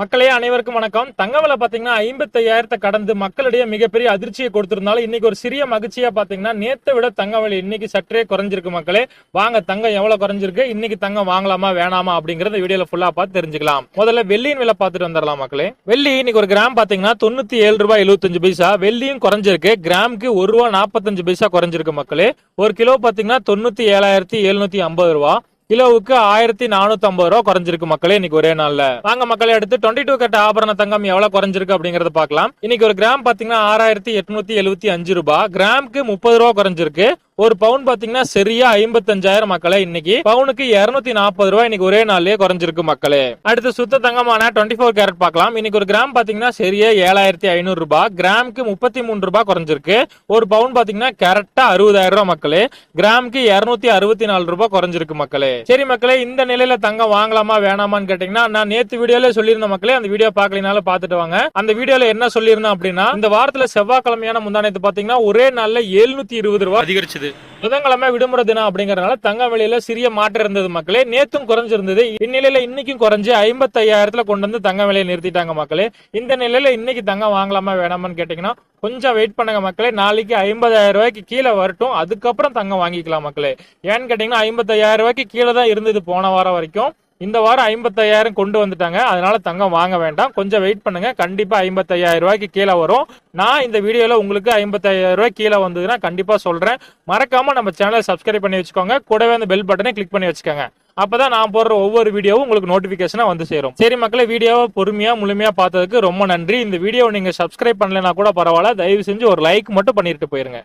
மக்களே அனைவருக்கும் வணக்கம். தங்க விலை பாத்தீங்கன்னா ஐம்பத்தையாயிரத்தை கடந்து மக்களிடையே மிகப்பெரிய அதிர்ச்சியை கொடுத்திருந்தாலும் இன்னைக்கு ஒரு சிறிய மகிழ்ச்சியா பாத்தீங்கன்னா நேத்தை விட தங்க விலை இன்னைக்கு சற்றே குறைஞ்சிருக்கு மக்களே. வாங்க தங்கம் எவ்வளவு குறைஞ்சிருக்கு? இன்னைக்கு தங்கம் வாங்கலாமா வேணாமா அப்படிங்கறத வீடியோல ஃபுல்லா பார்த்து தெரிஞ்சுக்கலாம். முதல்ல வெள்ளியின் விலை பார்த்துட்டு வந்துடலாம் மக்களே. வெள்ளி இன்னைக்கு ஒரு கிராம் பாத்தீங்கன்னா தொண்ணூத்தி ஏழு ரூபாய் எழுபத்தஞ்சு பைசா. வெள்ளியும் குறைஞ்சிருக்கு. கிராமுக்கு ஒரு ரூபா நாற்பத்தஞ்சு பைசா குறைஞ்சிருக்கு மக்களே. ஒரு கிலோ பாத்தீங்கன்னா தொண்ணூத்தி ஏழாயிரத்தி எழுநூத்தி ஐம்பது ரூபா. கிலோவுக்கு ஆயிரத்தி நானூத்தி ஐம்பது ரூபா குறைஞ்சிருக்கு மக்களே இன்னைக்கு ஒரே நாள்ல. வாங்க மக்களே அடுத்து டுவெண்ட்டி டூ கட்ட ஆபரண தங்கம் எவ்வளவு குறைஞ்சிருக்கு அப்படிங்கறத பார்க்கலாம். இன்னைக்கு ஒரு கிராம் பாத்தீங்கன்னா ஆறாயிரத்தி எட்நூத்தி எழுபத்தி அஞ்சு ரூபாய். கிராமுக்கு முப்பது ரூபா குறைஞ்சிருக்கு. ஒரு பவுன் பாத்தீங்கன்னா சரியா ஐம்பத்தஞ்சாயிரம் மக்களே இன்னைக்கு பவுனுக்கு இருநூத்தி நாற்பது ரூபாய் இன்னைக்கு ஒரே நாள்லயே குறைஞ்சிருக்கு மக்களே. அடுத்து சுத்த தங்கமான டுவெண்ட்டி ஃபோர் கேரட் பார்க்கலாம். இன்னைக்கு ஒரு கிராம் பாத்தீங்கன்னா சரியா ஏழாயிரத்தி ஐநூறு ரூபாய். கிராமுக்கு முப்பத்தி மூணு ரூபாய் குறைஞ்சிருக்கு. ஒரு பவுன் பாத்தீங்கன்னா கரெக்டா அறுபதாயிரம் ரூபாய் மக்களே. கிராமுக்கு இருநூத்தி அறுபத்தி நாலு ரூபாய் குறைஞ்சிருக்கு மக்களே. சரி மக்களே இந்த நிலையில தங்கம் வாங்கலாமா வேணாமான்னு கேட்டீங்கன்னா நான் நேத்து வீடியோல சொல்லியிருந்த மக்களே. அந்த வீடியோ பாக்கலினாலும் பாத்துட்டு வாங்க. அந்த வீடியோல என்ன சொல்லியிருந்தேன் அப்படின்னா இந்த வாரத்துல செவ்வாய்க்கிழமையான முந்தானத்து பாத்தீங்கன்னா ஒரே நாள்ல எழுநூத்தி இருபது ரூபாய் அதிகரிச்சது. புதன்கிழமை விடுமுறை தினம் அப்படிங்கறதுனால தங்க விலையில சிறிய மாற்றம் இருந்தது மக்களே. நேத்தும் குறைஞ்சிருந்தது. இந்நிலையில இன்னைக்கும் குறைஞ்சு ஐம்பத்தையாயிரத்துல கொண்டு வந்து தங்க விலையை நிறுத்திட்டாங்க மக்களே. இந்த நிலையில இன்னைக்கு தங்கம் வாங்கலாமா வேணாமான்னு கேட்டீங்கன்னா கொஞ்சம் வெயிட் பண்ணுங்க மக்களே. நாளைக்கு ஐம்பதாயிரம் ரூபாய்க்கு கீழே வரட்டும். அதுக்கப்புறம் தங்கம் வாங்கிக்கலாம் மக்களே. ஏன்னு கேட்டீங்கன்னா ஐம்பத்தாயிரம் ரூபாய்க்கு கீழே தான் இருந்தது போன வாரம் வரைக்கும். இந்த வாரம் ஐம்பத்தையாயிரம் கொண்டு வந்துட்டாங்க. அதனால தங்கம் வாங்க வேண்டாம். கொஞ்சம் வெயிட் பண்ணுங்க. கண்டிப்பா ஐம்பத்தையாயிரம் ரூபாய்க்கு கீழே வரும். நான் இந்த வீடியோல உங்களுக்கு ஐம்பத்தையாயிரம் ரூபாய் கீழே வந்ததுன்னா கண்டிப்பா சொல்றேன். மறக்காம நம்ம சேனலை சப்ஸ்கிரைப் பண்ணி வச்சுக்கோங்க. கூடவே அந்த பெல் பட்டனை கிளிக் பண்ணி வச்சுக்கோங்க. அப்பதான் நான் போடுற ஒவ்வொரு வீடியோவும் உங்களுக்கு நோட்டிபிகேஷனா வந்து சேரும். சரி மக்களே வீடியோவை பொறுமையா முழுமையா பார்த்ததுக்கு ரொம்ப நன்றி. இந்த வீடியோ நீங்க சப்ஸ்கிரைப் பண்ணலைன்னா கூட பரவாயில்ல. தயவு செஞ்சு ஒரு லைக் மட்டும் பண்ணிட்டு போயிருங்க.